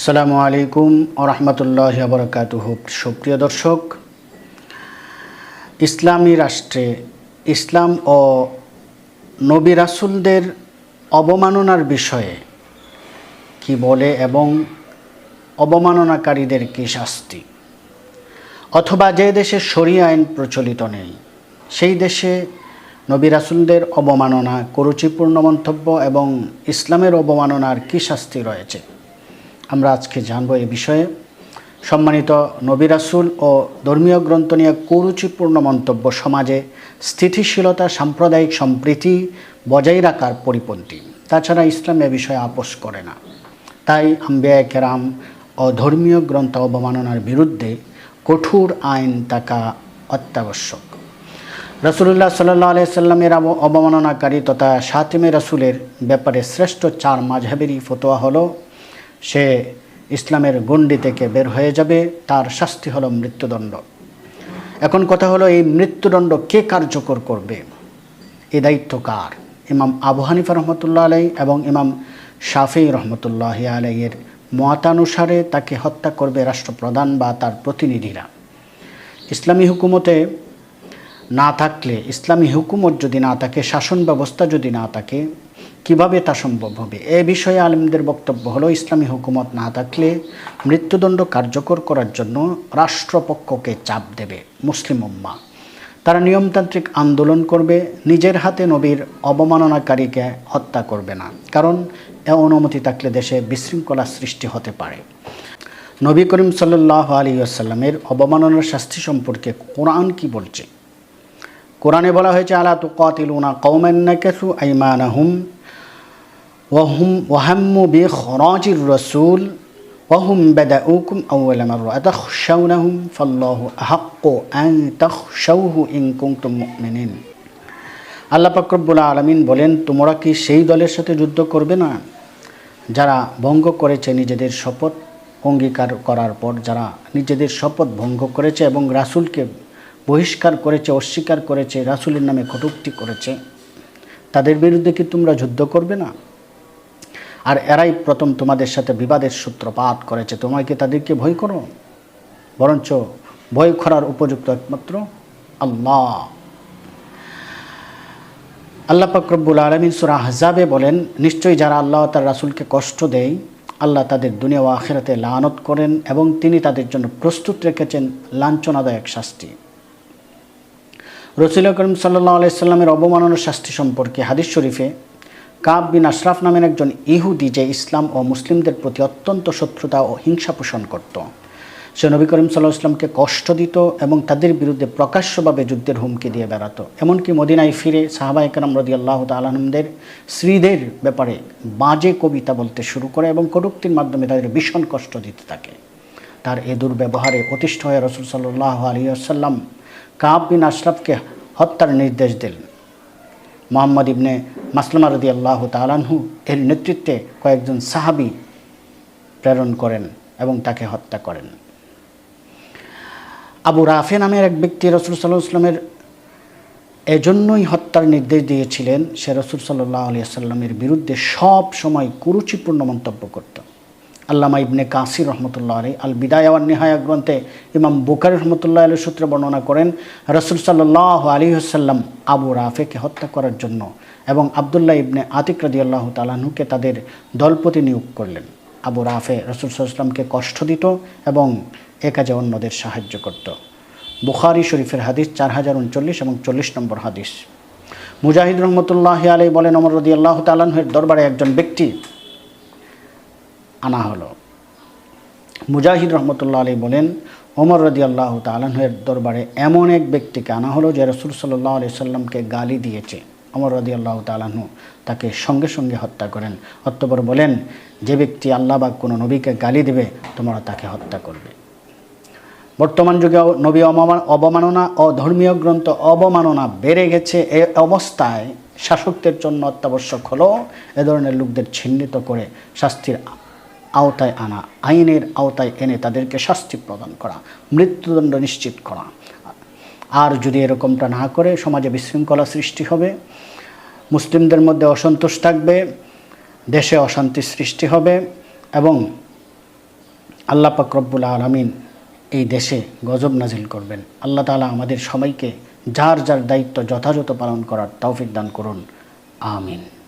আসসালামু আলাইকুম ও রহমতুল্লাহ বরকাতুহ। সুপ্রিয় দর্শক, ইসলামী রাষ্ট্রে ইসলাম ও নবী রাসুলদের অবমাননার বিষয়ে কি বলে এবং অবমাননাকারীদের কি শাস্তি? অথবা যে দেশে শরীয় আইন প্রচলিত নেই, সেই দেশে নবী রাসুলদের অবমাননা, কুরুচিপূর্ণ মন্তব্য এবং ইসলামের অবমাননার কি শাস্তি রয়েছে? আমরা আজকে জানব এ বিষয়ে। সম্মানিত নবী রাসুল ও ধর্মীয় গ্রন্থ নিয়ে কুরুচিপূর্ণ মন্তব্য সমাজে স্থিতিশীলতা, সাম্প্রদায়িক সম্প্রীতি বজায় রাখার পরিপন্থী। তাছাড়া ইসলাম এ বিষয়ে আপোষ করে না। তাই আম্বিয়া কেরাম ও ধর্মীয় গ্রন্থ অবমাননার বিরুদ্ধে কঠোর আইন থাকা অত্যাবশ্যক। রসুল্লাহ সাল্লাহ আলিয়াল্লামের অবমাননাকারী তথা সাতিমে রসুলের ব্যাপারে শ্রেষ্ঠ চার মাঝহাবেরই ফতোয়া হলো সে ইসলামের গণ্ডি থেকে বের হয়ে যাবে, তার শাস্তি হলো মৃত্যুদণ্ড। এখন কথা হলো, এই মৃত্যুদণ্ড কে কার্যকর করবে? এ দায়িত্ব কার? ইমাম আবু হানিফা রহমতুল্লাহ আলাই এবং ইমাম শাফি রহমতুল্লাহ আলাইয়ের মতানুসারে তাকে হত্যা করবে রাষ্ট্রপ্রধান বা তার প্রতিনিধিরা। ইসলামী হুকুমতে না থাকলে, ইসলামী হুকুমত যদি না থাকে, শাসন ব্যবস্থা যদি না থাকে কীভাবে তা সম্ভব হবে? এ বিষয়ে আলিমদের বক্তব্য হলো, ইসলামী হুকুমত না থাকলে মৃত্যুদণ্ড কার্যকর করার জন্য রাষ্ট্রপক্ষকে চাপ দেবে মুসলিম উম্মা। তারা নিয়মতান্ত্রিক আন্দোলন করবে, নিজের হাতে নবীর অবমাননাকারীকে হত্যা করবে না। কারণ, এ অনুমতি থাকলে দেশে বিশৃঙ্খলা সৃষ্টি হতে পারে। নবী করিম সাল্লাহ আলী আসাল্লামের অবমাননার শাস্তি সম্পর্কে কোরআন কি বলছে? কোরআনে বলা হয়েছে, আলা তু কাতিলুনা কৌমেন্নাকেসু আইমানাহুম ওয়াহুম ওয়াহাম্মু বি খরাজির ওয়াহুম বেদাউকুম আউ্লা মাররা আতাখশাউনাহুম ফাল্লাহু আহাক্কু তাখশাউহু ইন কুনতুম মুমিনিন আল্লাহ পাকরবুল আলমিন বলেন, তোমরা কি সেই দলের সাথে যুদ্ধ করবে না? যারা ভঙ্গ করেছে নিজেদের শপথ অঙ্গীকার করার পর, যারা নিজেদের শপথ ভঙ্গ করেছে এবং রাসুলকে বহিষ্কার করেছে, অস্বীকার করেছে, রাসুলের নামে কটুক্তি করেছে, তাদের বিরুদ্ধে কি তোমরা যুদ্ধ করবে না? আর এরাই প্রথম তোমাদের সাথে বিবাদের সূত্রপাত করেছে। তোমায় কি তাদেরকে ভয় করো? বরঞ্চ ভয় করার উপযুক্ত একমাত্র আল্লাহ। আল্লাহ পাকরব্বুল আলমিন সুরা আহজাবে বলেন, নিশ্চয়ই যারা আল্লাহ তার রাসুলকে কষ্ট দেয়, আল্লাহ তাদের দুনিয়া ও আখেরাতে লানত করেন এবং তিনি তাদের জন্য প্রস্তুত রেখেছেন লাঞ্ছনাদায়ক শাস্তি। রসুল করিম সাল্লাহ আলাইস্লামের অবমাননার শাস্তি সম্পর্কে হাদিস শরীফে কাব বিন আশরাফ নামের একজন ইহুদি যে ইসলাম ও মুসলিমদের প্রতি অত্যন্ত শত্রুতা ও হিংসা পোষণ করত। সে নবী করিম সাল্লাহ ইসলামকে কষ্ট দিত এবং তাদের বিরুদ্ধে প্রকাশ্যভাবে যুদ্ধের হুমকি দিয়ে বেড়াতো। এমনকি মদিনায় ফিরে সাহাবা একরাম রদি আল্লাহ তালনদের স্ত্রীদের ব্যাপারে বাজে কবিতা বলতে শুরু করে এবং কটুক্তির মাধ্যমে তাদের ভীষণ কষ্ট দিতে থাকে। তার এ দুর্ব্যবহারে অতিষ্ঠ হয়ে রসুল সাল্লাহ আলী আসাল্লাম কাব বিন আশরাফকে হত্যার নির্দেশ দিলেন। মোহাম্মদ ইবনে মাসলামা রদি আল্লাহ তালানহু এর নেতৃত্বে কয়েকজন সাহাবি প্রেরণ করেন এবং তাকে হত্যা করেন। আবু রাফে নামের এক ব্যক্তি রসুল সাল্লাহ ইসলামের এজন্যই হত্যার নির্দেশ দিয়েছিলেন। সে রসুল সাল্লাহ আলিয়া সাল্লামের বিরুদ্ধে সব সময় কুরুচিপূর্ণ মন্তব্য করত। আল্লামা ইবনে কাসির রহমতুল্লাহ আলী আল বিদায়াওয়ান নেহায়া গ্রন্থে ইমাম বুকারি রহমতুল্লাহ আলী সূত্রে বর্ণনা করেন, রসুল সাল্লাহ আলী আসাল্লাম আবু রাফেকে হত্যা করার জন্য এবং আবদুল্লাহ ইবনে আতিক রদি আল্লাহ তালাহুকে তাদের দলপতি নিয়োগ করলেন। আবু রাফে রসুল সাল্লামকে কষ্ট দিত এবং এ কাজে অন্যদের সাহায্য করত। বুখারি শরীফের হাদিস চার হাজার উনচল্লিশ এবং চল্লিশ নম্বর হাদিস। মুজাহিদ রহমতুল্লাহ আলী বলেন অমর রদি আল্লাহ তালাহের দরবারে একজন ব্যক্তি আনা হলো। মুজাহিদ রহমতুল্লাহ আলী বলেন, ওমর রদি আল্লাহ তালাহের দরবারে এমন এক ব্যক্তিকে আনা হলো যে রসুল সাল্লাহ আলি সাল্লামকে গালি দিয়েছে। অমর রদি আল্লাহ তালাহু তাকে সঙ্গে সঙ্গে হত্যা করেন। অতপর বলেন, যে ব্যক্তি আল্লাহ বা কোনো নবীকে গালি দেবে, তোমরা তাকে হত্যা করবে। বর্তমান যুগে নবী অবমাননা ও ধর্মীয় গ্রন্থ অবমাননা বেড়ে গেছে। এ অবস্থায় শাসকদের জন্য অত্যাবশ্যক হলো এ ধরনের লোকদের চিহ্নিত করে শাস্তির আওতায় আনা, আইনের আওতায় এনে তাদেরকে শাস্তি প্রদান করা, মৃত্যুদণ্ড নিশ্চিত করা। আর যদি এরকমটা না করে, সমাজে বিশৃঙ্খলা সৃষ্টি হবে, মুসলিমদের মধ্যে অসন্তোষ থাকবে, দেশে অশান্তি সৃষ্টি হবে এবং আল্লাহ পাক রব্বুল আলমিন এই দেশে গজব নাজিল করবেন। আল্লাহ তালা আমাদের সবাইকে যার যার দায়িত্ব যথাযথ পালন করার তৌফিক দান করুন। আমিন।